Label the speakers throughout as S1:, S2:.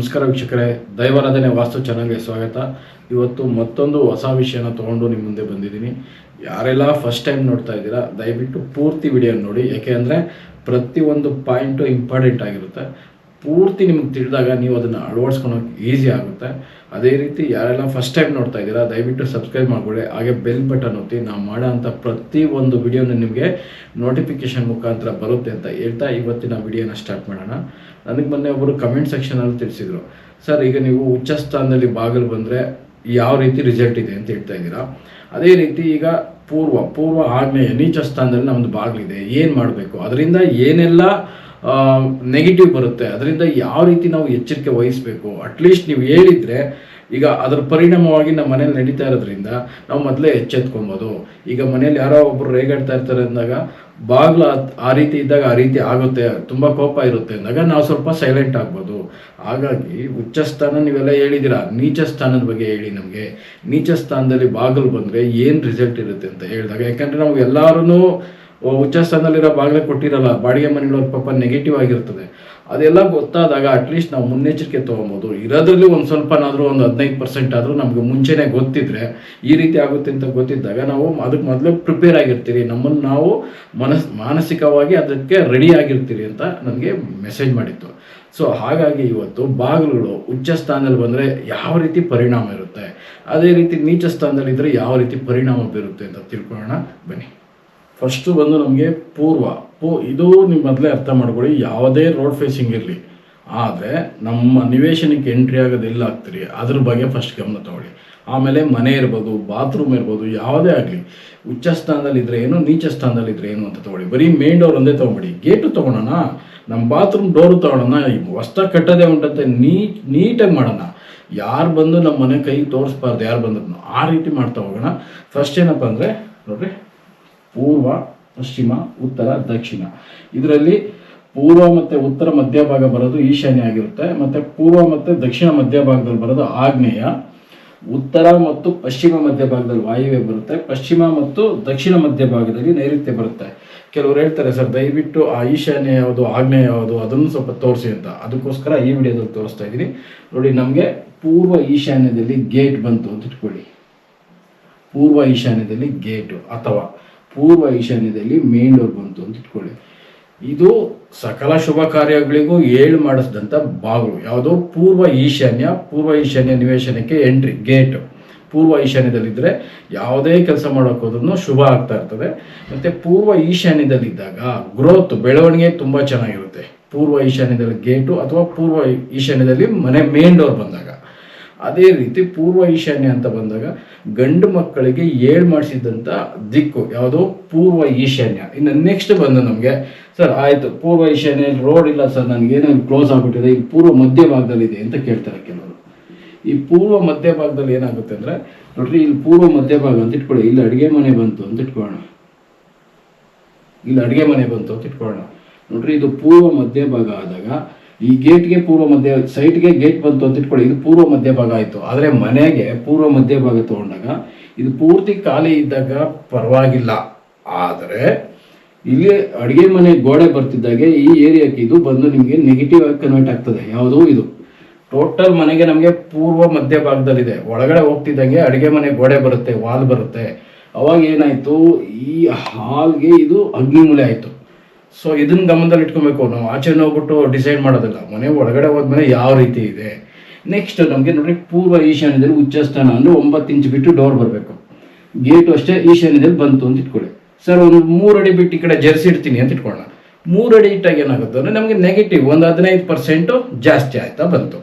S1: ನಮಸ್ಕಾರ ವೀಕ್ಷಕರೇ ದೈವಾರಾಧನೆ ವಾಸ್ತು ಚಾನಲ್ಗೆ ಸ್ವಾಗತ. ಇವತ್ತು ಮತ್ತೊಂದು ಹೊಸ ವಿಷಯನ ತೊಗೊಂಡು ನಿಮ್ಮ ಮುಂದೆ ಬಂದಿದ್ದೀನಿ. ಯಾರೆಲ್ಲ ಫಸ್ಟ್ ಟೈಮ್ ನೋಡ್ತಾ ಇದ್ದೀರಾ, ದಯವಿಟ್ಟು ಪೂರ್ತಿ ವಿಡಿಯೋ ನೋಡಿ. ಯಾಕೆ ಅಂದರೆ ಪ್ರತಿಯೊಂದು ಪಾಯಿಂಟು ಇಂಪಾರ್ಟೆಂಟ್ ಆಗಿರುತ್ತೆ. ಪೂರ್ತಿ ನಿಮ್ಗೆ ತಿಳಿದಾಗ ನೀವು ಅದನ್ನು ಅಳವಡಿಸ್ಕೊಳೋಕೆ ಈಸಿ ಆಗುತ್ತೆ. ಅದೇ ರೀತಿ ಯಾರೆಲ್ಲ ಫಸ್ಟ್ ಟೈಮ್ ನೋಡ್ತಾ ಇದ್ದೀರಾ, ದಯವಿಟ್ಟು ಸಬ್ಸ್ಕ್ರೈಬ್ ಮಾಡಿಕೊಳ್ಳಿ. ಹಾಗೆ ಬೆಲ್ ಬಟನ್ ಒತ್ತಿ, ನಾವು ಮಾಡೋ ಅಂಥ ಪ್ರತಿ ಒಂದು ವಿಡಿಯೋನ ನಿಮಗೆ ನೋಟಿಫಿಕೇಶನ್ ಮುಖಾಂತರ ಬರುತ್ತೆ ಅಂತ ಹೇಳ್ತಾ ಇವತ್ತಿನ ವಿಡಿಯೋನ ಸ್ಟಾರ್ಟ್ ಮಾಡೋಣ. ನನಗೆ ಮೊನ್ನೆ ಒಬ್ಬರು ಕಮೆಂಟ್ ಸೆಕ್ಷನಲ್ಲಿ ತಿಳಿಸಿದರು. ಸರ್ ಈಗ ನೀವು ಉಚ್ಚ ಸ್ಥಾನದಲ್ಲಿ ಬಾಗಿಲು ಬಂದರೆ ಯಾವ ರೀತಿ ರಿಸಲ್ಟ್ ಇದೆ ಅಂತ ಹೇಳ್ತಾ ಇದ್ದೀರಾ? ಅದೇ ರೀತಿ ಈಗ ಪೂರ್ವ ಪೂರ್ವ ಆಗ್ನೇಯ ನೀಚ ಸ್ಥಾನದಲ್ಲಿ ನಮ್ಮದು ಬಾಗಿಲಿದೆ ಏನು ಮಾಡಬೇಕು? ಅದರಿಂದ ಏನೆಲ್ಲ ನೆಗೆಟಿವ್ ಬರುತ್ತೆ, ಅದರಿಂದ ಯಾವ ರೀತಿ ನಾವು ಎಚ್ಚರಿಕೆ ವಹಿಸಬೇಕು? ಅಟ್ಲೀಸ್ಟ್ ನೀವು ಹೇಳಿದರೆ ಈಗ ಅದರ ಪರಿಣಾಮವಾಗಿ ನಮ್ಮ ಮನೇಲಿ ನಡೀತಾ ಇರೋದ್ರಿಂದ ನಾವು ಮೊದಲೇ ಎಚ್ಚೆತ್ಕೊಬೋದು. ಈಗ ಮನೇಲಿ ಯಾರೋ ಒಬ್ಬರು ರೇಗಾಡ್ತಾ ಇರ್ತಾರೆ ಅಂದಾಗ ಬಾಗ್ಲ ಆ ರೀತಿ ಇದ್ದಾಗ ಆ ರೀತಿ ಆಗುತ್ತೆ, ತುಂಬ ಕೋಪ ಇರುತ್ತೆ ಅಂದಾಗ ನಾವು ಸ್ವಲ್ಪ ಸೈಲೆಂಟ್ ಆಗ್ಬೋದು. ಹಾಗಾಗಿ ಉಚ್ಚ ಸ್ಥಾನ ನೀವೆಲ್ಲ ಹೇಳಿದ್ದೀರಾ ನೀಚ ಸ್ಥಾನದ ಬಗ್ಗೆ ಹೇಳಿ ನಮಗೆ. ನೀಚ ಸ್ಥಾನದಲ್ಲಿ ಬಾಗಿಲು ಬಂದರೆ ಏನು ರಿಸಲ್ಟ್ ಇರುತ್ತೆ ಅಂತ ಹೇಳಿದಾಗ, ಯಾಕಂದರೆ ನಾವು ಎಲ್ಲರೂ ಉಚ್ಚ ಸ್ಥಾನದಲ್ಲಿರೋ ಬಾಗಿಲೇ ಕೊಟ್ಟಿರಲ್ಲ, ಬಾಡಿಗೆ ಮನೆಗಳವ್ರ ಪಾಪ ನೆಗೆಟಿವ್ ಆಗಿರ್ತದೆ. ಅದೆಲ್ಲ ಗೊತ್ತಾದಾಗ ಅಟ್ಲೀಸ್ಟ್ ನಾವು ಮುನ್ನೆಚ್ಚರಿಕೆ ತೊಗೊಬೋದು. ಇರೋದ್ರಲ್ಲಿ ಒಂದು ಸ್ವಲ್ಪನಾದರೂ ಒಂದು ಹದಿನೈದು ಪರ್ಸೆಂಟ್ ಆದರೂ ನಮಗೆ ಮುಂಚೆನೇ ಗೊತ್ತಿದ್ರೆ ಈ ರೀತಿ ಆಗುತ್ತೆ ಅಂತ ಗೊತ್ತಿದ್ದಾಗ ನಾವು ಅದಕ್ಕೆ ಮೊದಲು ಪ್ರಿಪೇರ್ ಆಗಿರ್ತೀರಿ. ನಮ್ಮನ್ನು ನಾವು ಮನಸ್, ಮಾನಸಿಕವಾಗಿ ಅದಕ್ಕೆ ರೆಡಿ ಆಗಿರ್ತೀರಿ ಅಂತ ನನಗೆ ಮೆಸೇಜ್ ಮಾಡಿತ್ತು. ಸೊ ಹಾಗಾಗಿ ಇವತ್ತು ಬಾಗಿಲುಗಳು ಉಚ್ಚ ಸ್ಥಾನದಲ್ಲಿ ಬಂದರೆ ಯಾವ ರೀತಿ ಪರಿಣಾಮ ಇರುತ್ತೆ? ಅದೇ ರೀತಿ ನೀಚ ಸ್ಥಾನದಲ್ಲಿದ್ದರೆ ಯಾವ ರೀತಿ ಪರಿಣಾಮ ಬೀರುತ್ತೆ ಅಂತ ತಿಳ್ಕೊಳ್ಳೋಣ. ಬನ್ನಿ. ಫಸ್ಟು ಬಂದು ನಮಗೆ ಪೂರ್ವ. ಪೂ, ಇದು ನೀವು ಮೊದಲೇ ಅರ್ಥ ಮಾಡ್ಕೊಳ್ಳಿ, ಯಾವುದೇ ರೋಡ್ ಫೇಸಿಂಗ್ ಇರಲಿ. ಆದರೆ ನಮ್ಮ ನಿವೇಶನಕ್ಕೆ ಎಂಟ್ರಿ ಆಗೋದು ಎಲ್ಲ ಆಗ್ತೀರಿ ಅದ್ರ ಬಗ್ಗೆ ಫಸ್ಟ್ ಗಮನ ತಗೊಳ್ಳಿ. ಆಮೇಲೆ ಮನೆ ಇರ್ಬೋದು ಬಾತ್ರೂಮ್ ಇರ್ಬೋದು, ಯಾವುದೇ ಆಗಲಿ. ಉಚ್ಚ ಸ್ಥಾನದಲ್ಲಿ ಇದ್ರೆ ಏನು, ನೀಚ ಸ್ಥಾನದಲ್ಲಿ ಇದ್ರೆ ಏನು ಅಂತ ತಗೊಳ್ಳಿ. ಬರೀ ಮೇನ್ ಡೋರ್ ಒಂದೇ ತೊಗೊಂಬಿಡಿ ಗೇಟು ತೊಗೊಳೋಣ ನಮ್ಮ ಬಾತ್ರೂಮ್ ಡೋರು ತೊಗೊಳೋಣ ಹೊಸ್ತ ಕಟ್ಟೋದೇ ಉಂಟಂತೆ, ನೀಟ್, ನೀಟಾಗಿ ಮಾಡೋಣ. ಯಾರು ಬಂದು ನಮ್ಮ ಮನೆ ಕೈ ತೋರಿಸ್ಬಾರ್ದು, ಯಾರು ಬಂದ್ರು ಆ ರೀತಿ ಮಾಡ್ತಾ ಹೋಗೋಣ. ಫಸ್ಟ್ ಏನಪ್ಪ ಅಂದರೆ, ನೋಡ್ರಿ. ಪೂರ್ವ, ಪಶ್ಚಿಮ, ಉತ್ತರ, ದಕ್ಷಿಣ. ಇದರಲ್ಲಿ ಪೂರ್ವ ಮತ್ತು ಉತ್ತರ ಮಧ್ಯಭಾಗ ಬರೋದು ಈಶಾನ್ಯ ಆಗಿರುತ್ತೆ. ಮತ್ತು ಪೂರ್ವ ಮತ್ತು ದಕ್ಷಿಣ ಮಧ್ಯಭಾಗದಲ್ಲಿ ಬರೋದು ಆಗ್ನೇಯ. ಉತ್ತರ ಮತ್ತು ಪಶ್ಚಿಮ ಮಧ್ಯಭಾಗದಲ್ಲಿ ವಾಯುವ್ಯ ಬರುತ್ತೆ. ಪಶ್ಚಿಮ ಮತ್ತು ದಕ್ಷಿಣ ಮಧ್ಯಭಾಗದಲ್ಲಿ ನೈಋತ್ಯ ಬರುತ್ತೆ. ಕೆಲವರು ಹೇಳ್ತಾರೆ, ಸರ್, ದಯವಿಟ್ಟು ಆ ಈಶಾನ್ಯ ಯಾವುದು, ಆಗ್ನೇಯ ಯಾವುದು, ಅದನ್ನು ಸ್ವಲ್ಪ ತೋರಿಸಿ ಅಂತ. ಅದಕ್ಕೋಸ್ಕರ ಈ ವಿಡಿಯೋದಲ್ಲಿ ತೋರಿಸ್ತಾ ಇದ್ದೀನಿ. ನೋಡಿ, ನಮಗೆ ಪೂರ್ವ ಈಶಾನ್ಯದಲ್ಲಿ ಗೇಟ್ ಬಂತು ಅಂತ ಇಟ್ಕೊಳ್ಳಿ. ಪೂರ್ವ ಈಶಾನ್ಯದಲ್ಲಿ ಗೇಟು ಅಥವಾ ಪೂರ್ವ ಈಶಾನ್ಯದಲ್ಲಿ ಮೇನ್ ಡೋರ್ ಬಂತು ಅಂತ ಇಟ್ಕೊಳ್ಳಿ. ಇದು ಸಕಲ ಶುಭ ಕಾರ್ಯಗಳಿಗೂ ಏಳು ಮಾಡಿಸಿದಂಥ ಬಾಗಿಲು. ಯಾವುದೋ ಪೂರ್ವ ಈಶಾನ್ಯ ಪೂರ್ವ ಈಶಾನ್ಯ ನಿವೇಶನಕ್ಕೆ ಎಂಟ್ರಿ ಗೇಟ್ ಪೂರ್ವ ಈಶಾನ್ಯದಲ್ಲಿದ್ದರೆ ಯಾವುದೇ ಕೆಲಸ ಮಾಡೋಕೆ ಹೋದ್ರೂ ಶುಭ ಆಗ್ತಾ ಇರ್ತದೆ. ಮತ್ತು ಪೂರ್ವ ಈಶಾನ್ಯದಲ್ಲಿದ್ದಾಗ ಗ್ರೋತ್ ಬೆಳವಣಿಗೆ ತುಂಬ ಚೆನ್ನಾಗಿರುತ್ತೆ. ಪೂರ್ವ ಈಶಾನ್ಯದಲ್ಲಿ ಗೇಟು ಅಥವಾ ಪೂರ್ವ ಈಶಾನ್ಯದಲ್ಲಿ ಮನೆ ಮೇನ್ ಡೋರ್ ಬಂದಾಗ. ಅದೇ ರೀತಿ ಪೂರ್ವ ಈಶಾನ್ಯ ಅಂತ ಬಂದಾಗ ಗಂಡು ಮಕ್ಕಳಿಗೆ ಏಳು ಮಾಡಿಸಿದಂಥ ದಿಕ್ಕು ಯಾವುದೋ ಪೂರ್ವ ಈಶಾನ್ಯ. ಇನ್ನು ನೆಕ್ಸ್ಟ್ ಬಂದು ನಮಗೆ, ಸರ್ ಆಯಿತು, ಪೂರ್ವ ಈಶಾನ್ಯ ರೋಡ್ ಇಲ್ಲ ಸರ್ ನನಗೇನೋ ಕ್ಲೋಸ್ ಆಗಿಬಿಟ್ಟಿದೆ ಈ ಪೂರ್ವ ಮಧ್ಯ ಭಾಗದಲ್ಲಿದೆ ಅಂತ ಕೇಳ್ತಾರೆ ಕೆಲವರು. ಈ ಪೂರ್ವ ಮಧ್ಯ ಭಾಗದಲ್ಲಿ ಏನಾಗುತ್ತೆ ಅಂದರೆ, ನೋಡ್ರಿ, ಇಲ್ಲಿ ಪೂರ್ವ ಮಧ್ಯ ಭಾಗ ಅಂತ ಇಟ್ಕೊಳ್ಳಿ, ಇಲ್ಲಿ ಅಡುಗೆ ಮನೆ ಬಂತು ಅಂತ ಇಟ್ಕೊಳ್ಳೋಣ. ಇಲ್ಲಿ ಅಡುಗೆ ಮನೆ ಬಂತು ಅಂತ ಇಟ್ಕೊಳ್ಳೋಣ. ನೋಡ್ರಿ, ಇದು ಪೂರ್ವ ಮಧ್ಯ ಭಾಗ ಆದಾಗ ಈ ಗೇಟ್ಗೆ ಪೂರ್ವ ಮಧ್ಯ ಸೈಟ್ಗೆ ಗೇಟ್ ಬಂತು ಅಂತ ಇಟ್ಕೊಳ್ಳಿ, ಇದು ಪೂರ್ವ ಮಧ್ಯಭಾಗ ಆಯಿತು. ಆದರೆ ಮನೆಗೆ ಪೂರ್ವ ಮಧ್ಯಭಾಗ ತಗೊಂಡಾಗ ಇದು ಪೂರ್ತಿ ಖಾಲಿ ಇದ್ದಾಗ ಪರವಾಗಿಲ್ಲ. ಆದರೆ ಇಲ್ಲಿ ಅಡುಗೆ ಮನೆ ಗೋಡೆ ಬರ್ತಿದ್ದಾಗೆ ಈ ಏರಿಯಾಕ್ಕೆ ಇದು ಬಂದು ನಿಮಗೆ ನೆಗೆಟಿವ್ ಆಗಿ ಕನ್ವರ್ಟ್ ಆಗ್ತದೆ. ಯಾವುದು ಇದು. ಟೋಟಲ್ ಮನೆಗೆ ನಮಗೆ ಪೂರ್ವ ಮಧ್ಯಭಾಗದಲ್ಲಿದೆ. ಒಳಗಡೆ ಹೋಗ್ತಿದ್ದಂಗೆ ಅಡುಗೆ ಮನೆ ಗೋಡೆ ಬರುತ್ತೆ ವಾಲ್ ಬರುತ್ತೆ. ಅವಾಗ ಏನಾಯಿತು? ಈ ಹಾಲ್ಗೆ ಇದು ಅಗ್ನಿಮೂಲೆ ಆಯಿತು. ಸೊ ಇದನ್ನ ಗಮನದಲ್ಲಿ ಇಟ್ಕೊಬೇಕು. ನಾವು ಆಚೆ ಹೋಗ್ಬಿಟ್ಟು ಡಿಸೈಡ್ ಮಾಡೋದಲ್ಲ. ಮನೆ ಒಳಗಡೆ ಹೋದ್ಮೇಲೆ ಯಾವ ರೀತಿ ಇದೆ? ನೆಕ್ಸ್ಟ್ ನಮಗೆ ನೋಡಿ, ಪೂರ್ವ ಈಶಾನ್ಯದಲ್ಲಿ ಉಚ್ಚಸ್ಥಾನ ಅಂದರೆ ಒಂಬತ್ತು ಇಂಚ್ ಬಿಟ್ಟು ಡೋರ್ ಬರಬೇಕು. ಗೇಟು ಅಷ್ಟೇ ಈಶಾನ್ಯದಲ್ಲಿ ಬಂತು ಅಂತ ಇಟ್ಕೊಳ್ಳಿ. ಸರ್ ಒಂದು ಮೂರು ಅಡಿ ಬಿಟ್ಟು ಈ ಕಡೆ ಜರ್ಸಿಡ್ತೀನಿ ಅಂತ ಇಟ್ಕೊಳ್ಳೋಣ. ಮೂರು ಅಡಿ ಇಟ್ಟಾಗ ಏನಾಗುತ್ತೆ ಅಂದರೆ ನಮಗೆ ನೆಗೆಟಿವ್ ಒಂದು ಹದಿನೈದು ಪರ್ಸೆಂಟು ಜಾಸ್ತಿ ಆಯ್ತಾ ಬಂತು.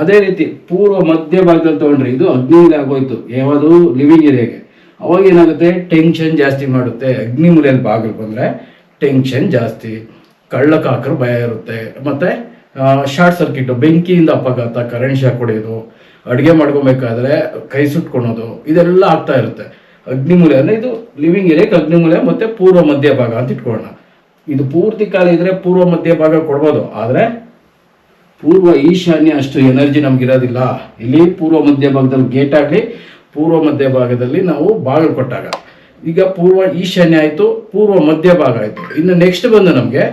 S1: ಅದೇ ರೀತಿ ಪೂರ್ವ ಮಧ್ಯ ಭಾಗದಲ್ಲಿ ತೊಗೊಂಡ್ರೆ ಇದು ಅಗ್ನಿಮೂಲೆ ಆಗೋಯ್ತು. ಯಾವುದು? ಲಿವಿಂಗ್ ಏರಿಯಾಗೆ ಅವಾಗ ಏನಾಗುತ್ತೆ? ಟೆನ್ಷನ್ ಜಾಸ್ತಿ ಮಾಡುತ್ತೆ. ಅಗ್ನಿಮೂಲೆಯಲ್ಲಿ ಬಾಗಿಲು ಬಂದರೆ ಟೆನ್ಷನ್ ಜಾಸ್ತಿ, ಕಳ್ಳಕಾಕರು ಭಯ ಇರುತ್ತೆ. ಮತ್ತು ಶಾರ್ಟ್ ಸರ್ಕಿಟ್ ಬೆಂಕಿಯಿಂದ ಅಪಘಾತ ಕರೆಂಟ್ ಶಾಕ್ ಹೊಡೆಯೋದು, ಅಡುಗೆ ಮಾಡ್ಕೊಬೇಕಾದ್ರೆ ಕೈ ಸುಟ್ಕೊಳೋದು, ಇದೆಲ್ಲ ಆಗ್ತಾ ಇರುತ್ತೆ. ಅಗ್ನಿಮೂಲೆ ಅಂದರೆ ಇದು ಲಿವಿಂಗ್ ಏರಿಯಾಗೆ ಅಗ್ನಿಮೂಲೆ ಮತ್ತು ಪೂರ್ವ ಮಧ್ಯ ಭಾಗ ಅಂತ ಇಟ್ಕೊಳ್ಳೋಣ. ಇದು ಪೂರ್ತಿ ಕಾಲ ಇದ್ರೆ ಪೂರ್ವ ಮಧ್ಯ ಭಾಗ ಕೊಡ್ಬೋದು, ಆದರೆ ಪೂರ್ವ ಈಶಾನ್ಯ ಅಷ್ಟು ಎನರ್ಜಿ ನಮಗಿರೋದಿಲ್ಲ. ಇಲ್ಲಿ ಪೂರ್ವ ಮಧ್ಯ ಭಾಗದಲ್ಲಿ ಗೇಟ್ ಆಗಲಿ, ಪೂರ್ವ ಮಧ್ಯ ಭಾಗದಲ್ಲಿ ನಾವು ಬಾಗಿಲು ಕೊಟ್ಟಾಗ. ಈಗ ಪೂರ್ವ ಈಶಾನ್ಯ ಆಯಿತು, ಪೂರ್ವ ಮಧ್ಯ ಭಾಗ ಆಯಿತು. ಇನ್ನು ನೆಕ್ಸ್ಟ್ ಬಂದು ನಮಗೆ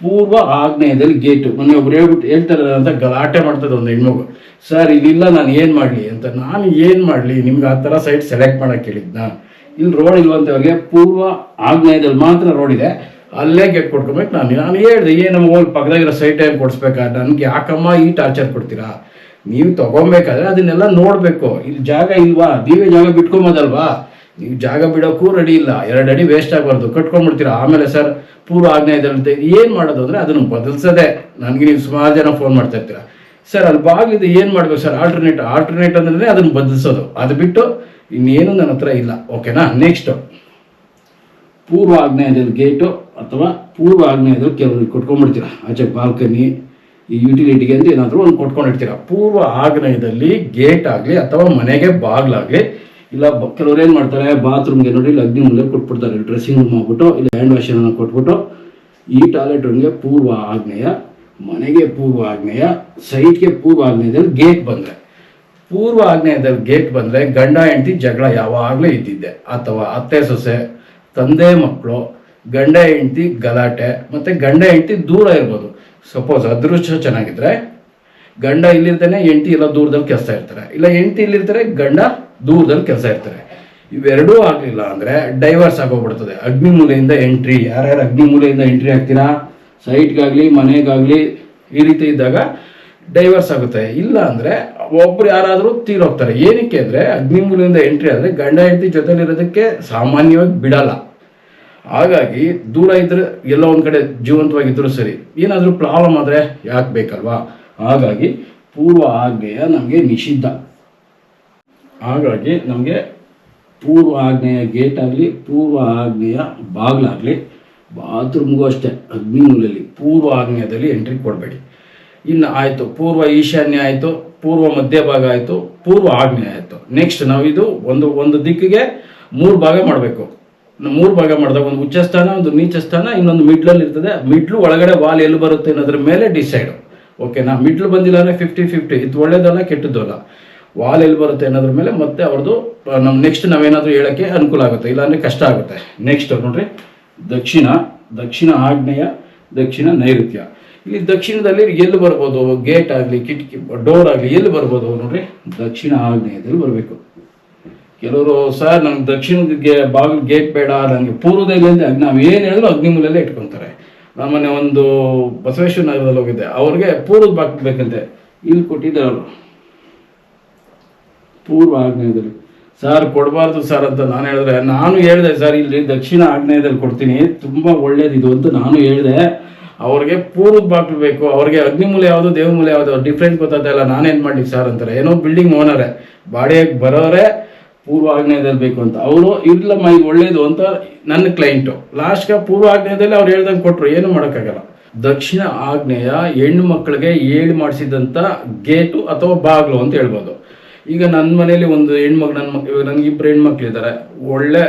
S1: ಪೂರ್ವ ಆಗ್ನೇಯದಲ್ಲಿ ಗೇಟು ಮೊನ್ನೆ ಒಬ್ರು ಹೇಳ್ಬಿಟ್ಟು ಹೇಳ್ತಾರೆ ಅಂತ ಗಲಾಟೆ ಮಾಡ್ತದೆ ಒಂದು ಹೆಣ್ಮಗು. ಸರ್ ಇಲ್ಲಿಲ್ಲ ನಾನು ಏನು ಮಾಡಲಿ ಅಂತ. ನಾನು ಏನು ಮಾಡಲಿ? ನಿಮ್ಗೆ ಆ ಥರ ಸೈಟ್ ಸೆಲೆಕ್ಟ್ ಮಾಡಕ್ಕೆ ಹೇಳಿದ್ನ? ಇಲ್ಲಿ ರೋಡ್ ಇಲ್ವಂತವ್ರಿಗೆ ಪೂರ್ವ ಆಗ್ನೇಯದಲ್ಲಿ ಮಾತ್ರ ರೋಡ್ ಇದೆ. ಅಲ್ಲೇ ಗೇಟ್ ಕೊಟ್ಕೊಬೇಕು ನಾನು. ನಾನು ಹೇಳಿದೆ ಏನು ಹೋಗಿ ಪಕ್ಕದಾಗಿರೋ ಸೈಟ್ ಏನು ಕೊಡಿಸ್ಬೇಕಾ? ನನಗೆ ಯಾಕಮ್ಮ ಈ ಟಾರ್ಚರ್ ಕೊಡ್ತೀರಾ? ನೀವು ತಗೊಬೇಕಾದ್ರೆ ಅದನ್ನೆಲ್ಲ ನೋಡಬೇಕು. ಇಲ್ಲಿ ಜಾಗ ಇಲ್ವಾ? ನೀವೇ ಜಾಗ ಬಿಟ್ಕೊಂಬೋದಲ್ವಾ? ನೀವು ಜಾಗ ಬಿಡೋಕ್ಕೂ ರೆಡಿ ಇಲ್ಲ. ಎರಡು ಅಡಿ ವೇಸ್ಟ್ ಆಗಬಾರ್ದು. ಕಟ್ಕೊಂಡ್ಬಿಡ್ತೀರಾ ಆಮೇಲೆ ಸರ್ ಪೂರ್ವ ಇದೆ ಏನು ಮಾಡೋದು ಅಂದರೆ ಅದನ್ನು ಬದಲಿಸದೆ. ನನಗೆ ನೀವು ಸುಮಾರು ಜನ ಫೋನ್ ಮಾಡ್ತಾ ಇರ್ತೀರಾ. ಸರ್ ಅಲ್ಲಿ ಬಾಗಿಲಿದೆ ಏನು ಮಾಡಬೇಕು ಸರ್ ಆಲ್ಟರ್ನೇಟ್ ಆಲ್ಟರ್ನೇಟ್ ಅಂದ್ರೆ ಅದನ್ನು ಬದಲಿಸೋದು. ಅದು ಬಿಟ್ಟು ಇನ್ನೇನು ನನ್ನ ಹತ್ರ ಇಲ್ಲ. ಓಕೆನಾ ನೆಕ್ಸ್ಟ್ ಪೂರ್ವ ಆಗ್ನೇಯದಲ್ಲಿ ಗೇಟು ಅಥವಾ ಪೂರ್ವ ಆಗ್ನೇಯದಲ್ಲಿ ಕೆಲವರು ಕೊಟ್ಕೊಂಡ್ಬಿಡ್ತೀರಾ ಆಚೆ ಬಾಲ್ಕನಿ ಈ ಯುಟಿಲಿಟಿಗೆ ಅಂತ ಏನಾದರೂ ಒಂದು ಕೊಟ್ಕೊಂಡಿರ್ತೀರಾ ಪೂರ್ವ ಆಗ್ನೇಯದಲ್ಲಿ ಗೇಟ್ ಆಗಲಿ ಅಥವಾ ಮನೆಗೆ ಬಾಗ್ಲಾಗಲಿ ಇಲ್ಲ ಕೆಲವ್ರು ಏನು ಮಾಡ್ತಾರೆ, ಬಾತ್ರೂಮ್ಗೆ ನೋಡಿ, ಇಲ್ಲಿ, ಅಗ್ನಿ ಮೂಲೆ ಕೊಟ್ಬಿಡ್ತಾರೆ ಡ್ರೆಸ್ಸಿಂಗ್ ರೂಮ್ ಆಗ್ಬಿಟ್ಟು, ಇಲ್ಲ ಹ್ಯಾಂಡ್ ವಾಶ್ ಅನ್ನು ಕೊಟ್ಬಿಟ್ಟು, ಈ ಟಾಯ್ಲೆಟ್ ರೂಮ್ಗೆ ಪೂರ್ವ ಆಗ್ನೇಯ ಮನೆಗೆ ಪೂರ್ವ ಆಗ್ನೇಯ ಸೈಟ್ಗೆ ಪೂರ್ವ ಆಗ್ನೇಯದಲ್ಲಿ ಗೇಟ್ ಬಂದರೆ. ಪೂರ್ವ ಆಗ್ನೇಯದಲ್ಲಿ ಗೇಟ್ ಬಂದರೆ, ಗಂಡ, ಹೆಂಡತಿ ಜಗಳ ಯಾವಾಗಲೂ ಇದ್ದಿದ್ದೆ. ಅಥವಾ ಅತ್ತೆ, ಸೊಸೆ, ತಂದೆ, ಮಕ್ಕಳು, ಗಂಡ, ಹೆಂಡತಿ ಗಲಾಟೆ, ಮತ್ತು ಗಂಡ, ಹೆಂಡತಿ ದೂರ ಇರ್ಬೋದು. ಸಪೋಸ್ ಅದೃಷ್ಟ ಚೆನ್ನಾಗಿದ್ರೆ ಗಂಡ ಇಲ್ಲಿರ್ತಾನೆ, ಹೆಂಡತಿ ಎಲ್ಲ ದೂರದಲ್ಲಿ ಕೆಲಸ ಇರ್ತಾರೆ. ಇಲ್ಲ ಹೆಂಡತಿ ಇಲ್ಲಿರ್ತಾರೆ, ಗಂಡ ದೂರದಲ್ಲಿ ಕೆಲಸ ಇರ್ತಾರೆ. ಇವೆರಡೂ ಆಗಲಿಲ್ಲ ಅಂದರೆ ಡೈವರ್ಸ್ ಆಗೋಗ್ಬಿಡ್ತದೆ. ಅಗ್ನಿ ಮೂಲೆಯಿಂದ ಎಂಟ್ರಿ ಯಾರ್ಯಾರು ಅಗ್ನಿ ಮೂಲೆಯಿಂದ ಎಂಟ್ರಿ ಆಗ್ತೀರಾ? ಸೈಟ್ಗಾಗಲಿ ಮನೆಗಾಗಲಿ, ಈ ರೀತಿ ಇದ್ದಾಗ ಡೈವರ್ಸ್ ಆಗುತ್ತೆ. ಇಲ್ಲ ಅಂದರೆ ಒಬ್ರು ಯಾರಾದರೂ ತೀರೋಗ್ತಾರೆ. ಏನಕ್ಕೆ ಅಂದರೆ ಅಗ್ನಿ ಮೂಲೆಯಿಂದ ಎಂಟ್ರಿ ಆದರೆ ಗಂಡ ಹೆಂಡತಿ ಜೊತೆಲಿರೋದಕ್ಕೆ ಸಾಮಾನ್ಯವಾಗಿ ಬಿಡಲ್ಲ. ಹಾಗಾಗಿ ದೂರ ಇದ್ರೆ ಎಲ್ಲೋ ಒಂದು ಕಡೆ ಜೀವಂತವಾಗಿದ್ದರೂ ಸರಿ. ಏನಾದರೂ ಪ್ರಾಬ್ಲಮ್ ಆದರೆ ಯಾಕೆ ಬೇಕಲ್ವಾ? ಹಾಗಾಗಿ ಪೂರ್ವ ಆಜ್ಞೆಯ ನಮಗೆ ನಿಷಿದ್ಧ. ಹಾಗಾಗಿ ನಮಗೆ ಪೂರ್ವ ಆಗ್ನೇಯ ಗೇಟ್ ಆಗಲಿ ಪೂರ್ವ ಆಗ್ನೇಯ ಬಾಗಿಲಾಗಲಿ, ಬಾತ್ರೂಮ್ಗೂ ಅಷ್ಟೇ ಅಗ್ನಿಮೂಲೆಯಲ್ಲಿ ಪೂರ್ವ ಆಗ್ನೇಯದಲ್ಲಿ ಎಂಟ್ರಿ ಕೊಡಬೇಡಿ. ಇನ್ನು ಆಯಿತು, ಪೂರ್ವ ಈಶಾನ್ಯ ಆಯಿತು, ಪೂರ್ವ ಮಧ್ಯಭಾಗ ಆಯಿತು, ಪೂರ್ವ ಆಗ್ನೇಯ ಆಯಿತು. ನೆಕ್ಸ್ಟ್ ನಾವು ಇದು ಒಂದು ಒಂದು ದಿಕ್ಕಿಗೆ ಮೂರು ಭಾಗ ಮಾಡಬೇಕು. ಮೂರು ಭಾಗ ಮಾಡಿದಾಗ ಒಂದು ಉಚ್ಚ ಸ್ಥಾನ ಒಂದು ನೀಚ ಸ್ಥಾನ ಇನ್ನೊಂದು ಮಿಡ್ಲಲ್ಲಿ ಇರ್ತದೆ ಮಿಡ್ಲು ಒಳಗಡೆ ವಾಲ್ ಎಲ್ಲಿ ಬರುತ್ತೆ ಅನ್ನೋದ್ರ ಮೇಲೆ ಡಿಸೈಡ್ ಓಕೆನಾ ಮಿಡ್ಲ್ ಬಂದಿಲ್ಲ ಅಂದರೆ ಫಿಫ್ಟಿ ಫಿಫ್ಟಿ ಇದು ಒಳ್ಳೇದಲ್ಲ ಕೆಟ್ಟದ್ದು ಅಲ್ಲ ವಾಲ್ ಎಲ್ಲಿ ಬರುತ್ತೆ ಅನ್ನೋದ್ರ ಮೇಲೆ ಮತ್ತೆ ಅವ್ರದ್ದು ನಮ್ಮ ನೆಕ್ಸ್ಟ್ ನಾವೇನಾದರೂ ಹೇಳೋಕ್ಕೆ ಅನುಕೂಲ ಆಗುತ್ತೆ. ಇಲ್ಲಾಂದರೆ ಕಷ್ಟ ಆಗುತ್ತೆ. ನೆಕ್ಸ್ಟ್ ನೋಡ್ರಿ, ದಕ್ಷಿಣ ದಕ್ಷಿಣ ಆಗ್ನೇಯ, ದಕ್ಷಿಣ ನೈಋತ್ಯ. ಇಲ್ಲಿ ದಕ್ಷಿಣದಲ್ಲಿ ಎಲ್ಲಿ ಬರ್ಬೋದು? ಗೇಟ್ ಆಗಲಿ, ಕಿಟಕಿ, ಡೋರ್ ಆಗಲಿ, ಎಲ್ಲಿ ಬರ್ಬೋದು ನೋಡ್ರಿ? ದಕ್ಷಿಣ ಆಗ್ನೇಯದಲ್ಲಿ ಬರಬೇಕು. ಕೆಲವರು, ಸರ್ ನಮ್ಗೆ ದಕ್ಷಿಣಕ್ಕೆ ಬಾಗಿಲು ಗೇಟ್ ಬೇಡ ನನಗೆ ಪೂರ್ವದಲ್ಲಿ ನಾವು ಏನು ಹೇಳಿದ್ರು ಅಗ್ನಿಮೂಲೆಯಲ್ಲೇ ಇಟ್ಕೊತಾರೆ. ನಾನು ಮೊನ್ನೆ ಒಂದು ಬಸವೇಶ್ವರ ನಗರದಲ್ಲಿ ಹೋಗಿದ್ದೆ. ಅವ್ರಿಗೆ ಪೂರ್ವದ ಭಾಗ ಬೇಕಂತೆ. ಇಲ್ಲಿ ಕೊಟ್ಟಿದ್ದಾರೆ ಅವರು ಪೂರ್ವ ಆಗ್ನೇಯದಲ್ಲಿ ಸರ್ ಕೊಡಬಾರ್ದು ಸರ್ ಅಂತ ನಾನು ಹೇಳಿದ್ರೆ ನಾನು ಹೇಳಿದೆ ಸರ್ ಇಲ್ಲಿ ದಕ್ಷಿಣ ಆಗ್ನೇಯದಲ್ಲಿ ಕೊಡ್ತೀನಿ. ತುಂಬ ಒಳ್ಳೇದಿದು ಅಂತ ನಾನು ಹೇಳಿದೆ. ಅವ್ರಿಗೆ ಪೂರ್ವದ ಬಾಗಿಲು ಬೇಕು. ಅವ್ರಿಗೆ ಅಗ್ನಿಮೂಲೆ ಯಾವುದು ದೇವಮೂಲೆ ಯಾವುದು ಡಿಫ್ರೆನ್ಸ್ ಗೊತ್ತಾಗ್ತಾ ಇಲ್ಲ. ನಾನೇನು ಮಾಡಲಿ ಸರ್ ಅಂತಾರೆ. ಏನೋ ಬಿಲ್ಡಿಂಗ್ ಓನರೇ ಬಾಡಿಗೆ ಬರೋರೆ ಪೂರ್ವ ಆಗ್ನೇಯದಲ್ಲಿ ಬೇಕು ಅಂತ. ಅವರು ಇರ್ಲಮ್ಮ ಮೈ ಒಳ್ಳೇದು ಅಂತ ನನ್ನ ಕ್ಲೈಂಟು ಲಾಸ್ಟ್ಗೆ ಪೂರ್ವ ಆಗ್ನೇಯದಲ್ಲಿ ಅವ್ರು ಹೇಳ್ದಂಗೆ ಕೊಟ್ಟರು ಏನು ಮಾಡೋಕ್ಕಾಗಲ್ಲ. ದಕ್ಷಿಣ ಆಗ್ನೇಯ ಹೆಣ್ಣು ಮಕ್ಕಳಿಗೆ ಏಳು ಮಾಡಿಸಿದಂಥ ಗೇಟು ಅಥವಾ ಬಾಗ್ಲು ಅಂತ ಹೇಳ್ಬೋದು. ಈಗ ನನ್ನ ಮನೇಲಿ ಒಂದು ಹೆಣ್ಮಕ್ಳು ನನ್ನ ಮಕ್ ನನಗೆ ಇಬ್ಬರು ಹೆಣ್ಮಕ್ಳಿದ್ದಾರೆ ಒಳ್ಳೆ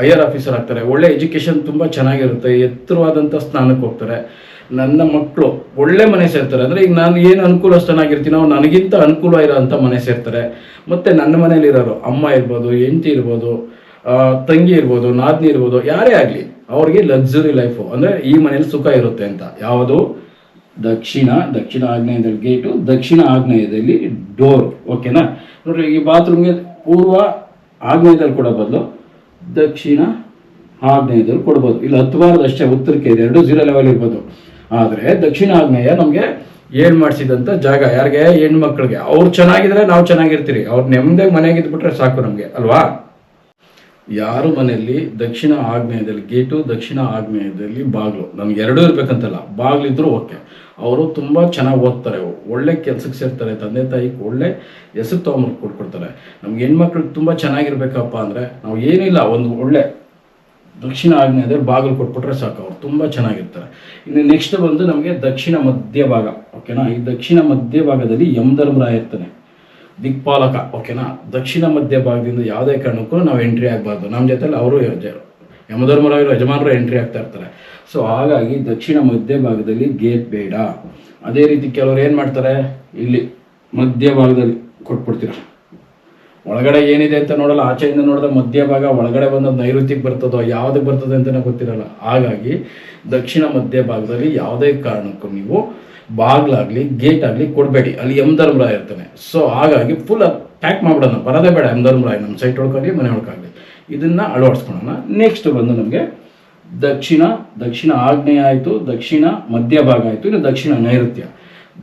S1: ಹೈಯರ್ ಆಫೀಸರ್ ಆಗ್ತಾರೆ. ಒಳ್ಳೆ ಎಜುಕೇಷನ್ ತುಂಬ ಚೆನ್ನಾಗಿರುತ್ತೆ. ಎತ್ತರವಾದಂಥ ಸ್ಥಾನಕ್ಕೆ ಹೋಗ್ತಾರೆ. ನನ್ನ ಮಕ್ಕಳು ಒಳ್ಳೆ ಮನೆ ಸೇರ್ತಾರೆ. ಅಂದರೆ ಈಗ ನಾನು ಏನು ಅನುಕೂಲಸ್ಥನಾಗಿರ್ತೀನೋ ನನಗಿಂತ ಅನುಕೂಲ ಇರೋಂಥ ಮನೆ ಸೇರ್ತಾರೆ. ಮತ್ತು ನನ್ನ ಮನೇಲಿರೋರು ಅಮ್ಮ ಇರ್ಬೋದು, ಹೆಂಡತಿ ಇರ್ಬೋದು ತಂಗಿ ಇರ್ಬೋದು, ನಾದ್ನಿ ಇರ್ಬೋದು, ಯಾರೇ ಆಗಲಿ ಅವ್ರಿಗೆ ಲಕ್ಸುರಿ ಲೈಫು ಅಂದರೆ ಈ ಮನೇಲಿ ಸುಖ ಇರುತ್ತೆ ಅಂತ. ಯಾವುದು? ದಕ್ಷಿಣ ದಕ್ಷಿಣ ಆಗ್ನೇಯದಲ್ಲಿ ಗೇಟು ದಕ್ಷಿಣ ಆಗ್ನೇಯದಲ್ಲಿ ಡೋರ್ ಓಕೆನಾ ನೋಡ್ರಿ, ಈ ಬಾತ್ರೂಮ್ಗೆ ಪೂರ್ವ ಆಗ್ನೇಯದಲ್ಲಿ ಕೂಡ ಬದಲು ದಕ್ಷಿಣ ಆಗ್ನೇಯದಲ್ಲಿ ಕೊಡ್ಬೋದು. ಇಲ್ಲಿ ಹತ್ತು ಅಷ್ಟೇ ಉತ್ತರಕ್ಕೆ ಇದೆ ಎರಡು ಜೀರೋ ಲೆವೆಲ್ ಇರ್ಬೋದು. ಆದರೆ ದಕ್ಷಿಣ ಆಗ್ನೇಯ ನಮಗೆ ಏಳು ಮಾಡಿಸಿದಂಥ ಜಾಗ, ಯಾರಿಗೆ? ಹೆಣ್ಮಕ್ಳಿಗೆ. ಅವ್ರು ಚೆನ್ನಾಗಿದ್ರೆ ನಾವು ಚೆನ್ನಾಗಿರ್ತೀರಿ. ಅವ್ರು ನೆಮ್ಮದಿಯಾಗಿ ಮನೆಗೆ ಇದ್ಬಿಟ್ರೆ ಸಾಕು ನಮಗೆ, ಅಲ್ವಾ? ಯಾರು ಮನೆಯಲ್ಲಿ ದಕ್ಷಿಣ ಆಗ್ನೇಯದಲ್ಲಿ ಗೇಟು ದಕ್ಷಿಣ ಆಗ್ನೇಯದಲ್ಲಿ ಬಾಗಿಲು? ನಮ್ಗೆ ಎರಡೂ ಇರಬೇಕಂತಲ್ಲ. ಬಾಗಿಲಿದ್ರು ಓಕೆ. ಅವರು ತುಂಬ ಚೆನ್ನಾಗಿ ಓದ್ತಾರೆ. ಒಳ್ಳೆ ಕೆಲ್ಸಕ್ಕೆ ಸೇರ್ತಾರೆ. ತಂದೆ ತಾಯಿ ಒಳ್ಳೆ ಹೆಸರು ತೊಗೊಂಬರ್ ಕೊಟ್ಕೊಡ್ತಾರೆ. ನಮ್ಗೆ ಹೆಣ್ಮಕ್ಳು ತುಂಬ ಚೆನ್ನಾಗಿರ್ಬೇಕಪ್ಪ ಅಂದರೆ ನಾವು ಏನಿಲ್ಲ, ಒಂದು ಒಳ್ಳೆ ದಕ್ಷಿಣ ಆಗ್ನೇಯದಲ್ಲಿ ಬಾಗಿಲು ಕೊಟ್ಬಿಟ್ರೆ ಸಾಕು ಅವ್ರು. ತುಂಬ ಚೆನ್ನಾಗಿರ್ತಾರೆ. ಇನ್ನು ನೆಕ್ಸ್ಟ್ ಬಂದು ನಮಗೆ ದಕ್ಷಿಣ ಮಧ್ಯ ಭಾಗ ಓಕೆನಾ ಈ ದಕ್ಷಿಣ ಮಧ್ಯ ಭಾಗದಲ್ಲಿ ಯಮಧರ್ಮರಾಯ ಇರ್ತಾನೆ. ದಿಕ್ಪಾಲಕ ಓಕೆನಾ ದಕ್ಷಿಣ ಮಧ್ಯಭಾಗದಿಂದ ಯಾವುದೇ ಕಾರಣಕ್ಕೂ ನಾವು ಎಂಟ್ರಿ ಆಗಬಾರ್ದು. ನಮ್ಮ ಜೊತೆಲಿ ಅವರು ಯಮಧರ್ಮರಾಯರು ಯಜಮಾನರು ಎಂಟ್ರಿ ಆಗ್ತಾ ಇರ್ತಾರೆ. ಸೊ ಹಾಗಾಗಿ ದಕ್ಷಿಣ ಮಧ್ಯ ಭಾಗದಲ್ಲಿ ಗೇಟ್ ಬೇಡ. ಅದೇ ರೀತಿ ಕೆಲವರು ಏನು ಮಾಡ್ತಾರೆ? ಇಲ್ಲಿ ಮಧ್ಯ ಭಾಗದಲ್ಲಿ ಕೊಟ್ಬಿಡ್ತೀರ. ಒಳಗಡೆ ಏನಿದೆ ಅಂತ ನೋಡಲ್ಲ, ಆಚೆಯಿಂದ ನೋಡಿದ್ರೆ ಮಧ್ಯಭಾಗ ಒಳಗಡೆ ಬಂದ ನೈಋತ್ಯಕ್ಕೆ ಬರ್ತದೋ, ಯಾವುದಕ್ಕೆ ಬರ್ತದೆ ಅಂತಲೇ ಗೊತ್ತಿರಲ್ಲ. ಹಾಗಾಗಿ ದಕ್ಷಿಣ ಮಧ್ಯ ಭಾಗದಲ್ಲಿ ಯಾವುದೇ ಕಾರಣಕ್ಕೂ ನೀವು ಬಾಗ್ಲಾಗ್ಲಿ ಗೇಟ್ ಆಗಲಿ ಕೊಡಬೇಡಿ. ಅಲ್ಲಿ ಎಂ ಧರ್ಮರಾಯ ಇರ್ತಾನೆ. ಸೊ ಹಾಗಾಗಿ ಫುಲ್ ಪ್ಯಾಕ್ ಮಾಡ್ಬಿಡೋಣ. ಬರೋದೇ ಬೇಡ ಎಂ ಧರ್ಮರಾಯ, ನಮ್ಮ ಸೈಟ್ ಒಳಗಾಗಲಿ ಮನೆ ಒಳಗಾಗಲಿ ಇದನ್ನ ಅಳವಡಿಸ್ಕೊಳ್ಳೋಣ. ನೆಕ್ಸ್ಟ್ ಬಂದು ನಮಗೆ ದಕ್ಷಿಣ ದಕ್ಷಿಣ ಆಗ್ನೇಯ ಆಯಿತು ದಕ್ಷಿಣ ಮಧ್ಯಭಾಗ ಆಯಿತು, ಇನ್ನು ದಕ್ಷಿಣ ನೈಋತ್ಯ.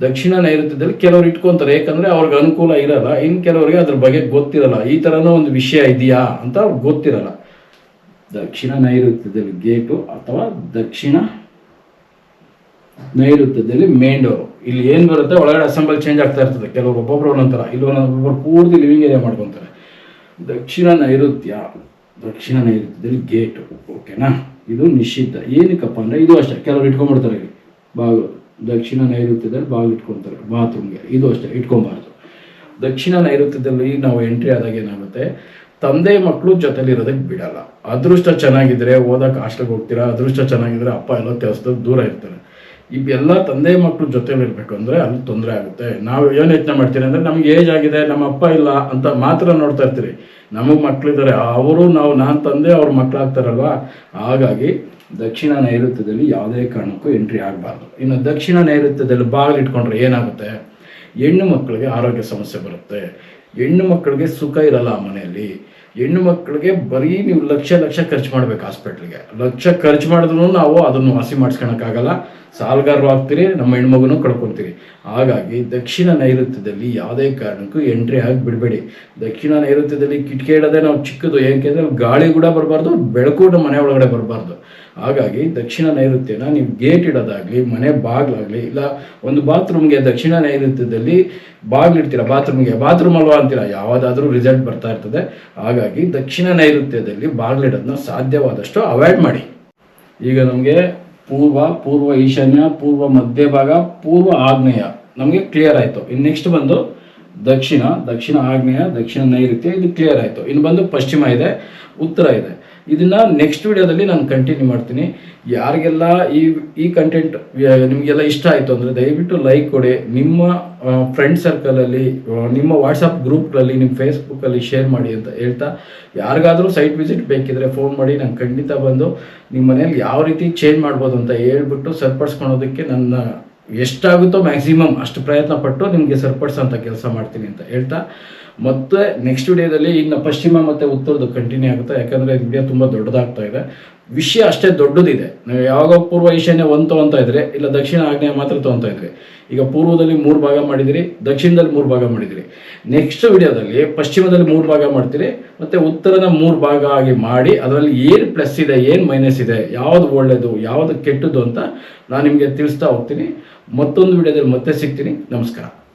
S1: ದಕ್ಷಿಣ ನೈಋತ್ಯದಲ್ಲಿ ಕೆಲವರು ಇಟ್ಕೊಂತಾರೆ. ಯಾಕಂದ್ರೆ ಅವ್ರಿಗೆ ಅನುಕೂಲ ಇರಲ್ಲ. ಇನ್ನು ಕೆಲವರಿಗೆ ಅದ್ರ ಬಗ್ಗೆ ಗೊತ್ತಿರಲ್ಲ. ಈ ಥರನೂ ಒಂದು ವಿಷಯ ಇದೆಯಾ ಅಂತ ಅವ್ರಿಗೆ ಗೊತ್ತಿರಲ್ಲ. ದಕ್ಷಿಣ ನೈಋತ್ಯದಲ್ಲಿ ಗೇಟು ಅಥವಾ ದಕ್ಷಿಣ ನೈಋತ್ಯದಲ್ಲಿ ಮೇನ್ ಡೋರು. ಇಲ್ಲಿ ಏನು ಬರುತ್ತೆ? ಒಳಗಡೆ ಅಸೆಂಬಲ್ ಚೇಂಜ್ ಆಗ್ತಾ ಇರ್ತದೆ. ಕೆಲವರು ಒಬ್ಬೊಬ್ರು ಒಂದೊಂಥರ. ಇಲ್ಲಿ ಒಂದೊಬ್ಬರು ಪೂರ್ತಿ ಲಿವಿಂಗ್ ಏರಿಯಾ ಮಾಡ್ಕೊತಾರೆ. ದಕ್ಷಿಣ ನೈಋತ್ಯ, ದಕ್ಷಿಣ ನೈಋತ್ಯದಲ್ಲಿ ಗೇಟು. ಓಕೆನಾ? ಇದು ನಿಷಿದ್ಧ. ಏನಕ್ಕಪ್ಪ ಅಂದರೆ ಇದು ಅಷ್ಟೇ. ಕೆಲವರು ಇಟ್ಕೊಂಡ್ಬಿಡ್ತಾರೆ ಇಲ್ಲಿ. ಬಾಗಿಲು. ದಕ್ಷಿಣ ನೈಋತ್ಯದಲ್ಲಿ ಇಟ್ಕೊಳ್ತಾರೆ ಬಾತ್ರೂಮ್ಗೆ. ಇದು ಅಷ್ಟೇ, ಇಟ್ಕೊಬಾರ್ದು. ದಕ್ಷಿಣ ನೈಋತ್ಯದಲ್ಲಿ ನಾವು ಎಂಟ್ರಿ ಆದಾಗ ಏನಾಗುತ್ತೆ? ತಂದೆ ಮಕ್ಕಳು ಜೊತೆಲಿರೋದಕ್ಕೆ ಬಿಡಲ್ಲ. ಅದೃಷ್ಟ ಚೆನ್ನಾಗಿದ್ರೆ ಓದಕ್ಕೆ ಹಾಸ್ಟೆಲ್ಗೆ ಹೋಗ್ತೀರಾ, ಅದೃಷ್ಟ ಚೆನ್ನಾಗಿದ್ರೆ ಅಪ್ಪ ಎಲ್ಲ ಕೆಲಸದಲ್ಲಿ ದೂರ ಇರ್ತಾರೆ. ಇವೆಲ್ಲ ತಂದೆ ಮಕ್ಕಳು ಜೊತೆಲಿ ಇರಬೇಕು ಅಂದರೆ ಅಲ್ಲಿ ತೊಂದರೆ ಆಗುತ್ತೆ. ನಾವು ಏನು ಯೋಚನೆ ಮಾಡ್ತೀರಿ ಅಂದರೆ, ನಮ್ಗೆ ಏಜ್ ಆಗಿದೆ, ನಮ್ಮ ಅಪ್ಪ ಇಲ್ಲ ಅಂತ ಮಾತ್ರ ನೋಡ್ತಾ ಇರ್ತೀರಿ. ನಮಗೆ ಮಕ್ಕಳಿದ್ದಾರೆ ಅವರು ನಾವು, ನಾನು ತಂದೆ, ಅವ್ರ ಮಕ್ಕಳಾಗ್ತಾರಲ್ವ ಹಾಗಾಗಿ ದಕ್ಷಿಣ ನೈಋತ್ಯದಲ್ಲಿ ಯಾವುದೇ ಕಾರಣಕ್ಕೂ ಎಂಟ್ರಿ ಆಗಬಾರ್ದು. ಇನ್ನು ದಕ್ಷಿಣ ನೈಋತ್ಯದಲ್ಲಿ ಬಾಗಿಲು ಇಟ್ಕೊಂಡ್ರೆ ಏನಾಗುತ್ತೆ? ಹೆಣ್ಣು ಮಕ್ಕಳಿಗೆ ಆರೋಗ್ಯ ಸಮಸ್ಯೆ ಬರುತ್ತೆ. ಹೆಣ್ಣು ಮಕ್ಕಳಿಗೆ ಸುಖ ಇರಲ್ಲ ಮನೆಯಲ್ಲಿ. ಹೆಣ್ಣು ಮಕ್ಕಳಿಗೆ ಬರೀ ನೀವು ಲಕ್ಷ ಲಕ್ಷ ಖರ್ಚು ಮಾಡ್ಬೇಕು ಹಾಸ್ಪಿಟ್ಲಿಗೆ ಲಕ್ಷ ಖರ್ಚು ಮಾಡಿದ್ರು ನಾವು ಅದನ್ನು ವಾಸಿ ಮಾಡಿಸ್ಕೊಳಕ್ಕಾಗಲ್ಲ. ಸಾಲಗಾರರು ಆಗ್ತೀರಿ, ನಮ್ಮ ಹೆಣ್ಮಗುನು ಕಳ್ಕೊಳ್ತೀರಿ ಹಾಗಾಗಿ ದಕ್ಷಿಣ ನೈಋತ್ಯದಲ್ಲಿ ಯಾವುದೇ ಕಾರಣಕ್ಕೂ ಎಂಟ್ರಿ ಆಗಿ ಬಿಡಬೇಡಿ ದಕ್ಷಿಣ ನೈಋತ್ಯದಲ್ಲಿ ಕಿಟಕಿ ಇಡೋದೇ ನಾವು ಚಿಕ್ಕದು ಏಕೆಂದರೆ ಗಾಳಿ ಕೂಡ ಬರಬಾರ್ದು, ಬೆಳಕು ನಮ್ಮ ಮನೆ ಒಳಗಡೆ ಬರಬಾರ್ದು. ಹಾಗಾಗಿ ದಕ್ಷಿಣ ನೈಋತ್ಯನ ನೀವು ಗೇಟ್ ಇಡೋದಾಗ್ಲಿ, ಮನೆ ಬಾಗ್ಲಾಗ್ಲಿ, ಇಲ್ಲ ಒಂದು ಬಾತ್ರೂಮ್ಗೆ ದಕ್ಷಿಣ ನೈಋತ್ಯದಲ್ಲಿ ಬಾಗ್ಲಿಡ್ತೀರ ಬಾತ್ರೂಮ್ಗೆ, ಬಾತ್ರೂಮ್ ಅಲ್ವಾ ಅಂತೀರಾ, ಯಾವುದಾದ್ರೂ ರಿಸಲ್ಟ್ ಬರ್ತಾ ಇರ್ತದೆ. ಹಾಗಾಗಿ ದಕ್ಷಿಣ ನೈಋತ್ಯದಲ್ಲಿ ಬಾಗ್ಲಿಡೋದನ್ನ ಸಾಧ್ಯವಾದಷ್ಟು ಅವಾಯ್ಡ್ ಮಾಡಿ. ಈಗ ನಮಗೆ ಪೂರ್ವ ಪೂರ್ವ ಈಶಾನ್ಯ, ಪೂರ್ವ ಮಧ್ಯಭಾಗ ಪೂರ್ವ ಆಗ್ನೇಯ. ನಮಗೆ ಕ್ಲಿಯರ್ ಆಯಿತು. ಇನ್ನು ನೆಕ್ಸ್ಟ್ ಬಂದು ದಕ್ಷಿಣ ದಕ್ಷಿಣ ಆಗ್ನೇಯ, ದಕ್ಷಿಣ ನೈಋತ್ಯ, ಇದು ಕ್ಲಿಯರ್ ಆಯಿತು. ಇನ್ನು ಬಂದು ಪಶ್ಚಿಮ ಇದೆ, ಉತ್ತರ ಇದೆ. ಇದನ್ನ ನೆಕ್ಸ್ಟ್ ವಿಡಿಯೋದಲ್ಲಿ ನಾನು ಕಂಟಿನ್ಯೂ ಮಾಡ್ತೀನಿ. ಯಾರಿಗೆಲ್ಲ ಈ ಈ ಕಂಟೆಂಟ್ ನಿಮಗೆಲ್ಲ ಇಷ್ಟ ಆಯಿತು ಅಂದರೆ ದಯವಿಟ್ಟು ಲೈಕ್ ಕೊಡಿ. ನಿಮ್ಮ ಫ್ರೆಂಡ್ ಸರ್ಕಲಲ್ಲಿ ನಿಮ್ಮ ವಾಟ್ಸಪ್ ಗ್ರೂಪ್ಗಳಲ್ಲಿ ನಿಮ್ಮ ಫೇಸ್ಬುಕ್ಕಲ್ಲಿ ಶೇರ್ ಮಾಡಿ ಅಂತ ಹೇಳ್ತಾ. ಯಾರಿಗಾದರೂ ಸೈಟ್ ವಿಸಿಟ್ ಬೇಕಿದ್ರೆ ಫೋನ್ ಮಾಡಿ, ನಾನು ಖಂಡಿತ ಬಂದು ನಿಮ್ಮ ಮನೇಲಿ ಯಾವ ರೀತಿ ಚೇಂಜ್ ಮಾಡ್ಬೋದು ಅಂತ ಹೇಳ್ಬಿಟ್ಟು ಸರಿಪಡಿಸ್ಕೊಳೋದಕ್ಕೆ ನನ್ನ ಎಷ್ಟಾಗುತ್ತೋ ಮ್ಯಾಕ್ಸಿಮಮ್ ಅಷ್ಟು ಪ್ರಯತ್ನ ಪಟ್ಟು ನಿಮಗೆ ಸರಿಪಡಿಸೋಂಥ ಕೆಲಸ ಮಾಡ್ತೀನಿ ಅಂತ ಹೇಳ್ತಾ. ಮತ್ತೆ ನೆಕ್ಸ್ಟ್ ವಿಡಿಯೋದಲ್ಲಿ ಇನ್ನು ಪಶ್ಚಿಮ ಮತ್ತು ಉತ್ತರದ್ದು ಕಂಟಿನ್ಯೂ ಆಗುತ್ತೆ. ಯಾಕಂದರೆ ವಿಡಿಯೋ ತುಂಬ ದೊಡ್ಡದಾಗ್ತಾ ಇದೆ. ವಿಷಯ ಅಷ್ಟೇ ದೊಡ್ಡದಿದೆ. ನಾವು ಯಾವಾಗ ಪೂರ್ವ ಈಶಾನ್ಯ ಒಂದು ತೊಗೊತಾ ಇದ್ರೆ, ಇಲ್ಲ ದಕ್ಷಿಣ ಆಗ್ನೇಯ ಮಾತ್ರ ತೊಗೊತಾ ಇದ್ರಿ, ಈಗ ಪೂರ್ವದಲ್ಲಿ ಮೂರು ಭಾಗ ಮಾಡಿದಿರಿ, ದಕ್ಷಿಣದಲ್ಲಿ ಮೂರು ಭಾಗ ಮಾಡಿದಿರಿ. ನೆಕ್ಸ್ಟ್ ವಿಡಿಯೋದಲ್ಲಿ ಪಶ್ಚಿಮದಲ್ಲಿ ಮೂರು ಭಾಗ ಮಾಡ್ತೀರಿ, ಮತ್ತು ಉತ್ತರನ ಮೂರು ಭಾಗ ಆಗಿ ಮಾಡಿ, ಅದರಲ್ಲಿ ಏನು ಪ್ಲಸ್ ಇದೆ, ಏನು ಮೈನಸ್ ಇದೆ, ಯಾವುದು ಒಳ್ಳೆಯದು ಯಾವುದು ಕೆಟ್ಟದ್ದು ಅಂತ ನಾನು ನಿಮಗೆ ತಿಳಿಸ್ತಾ ಹೋಗ್ತೀನಿ. ಮತ್ತೊಂದು ವಿಡಿಯೋದಲ್ಲಿ ಮತ್ತೆ ಸಿಗ್ತೀನಿ. ನಮಸ್ಕಾರ.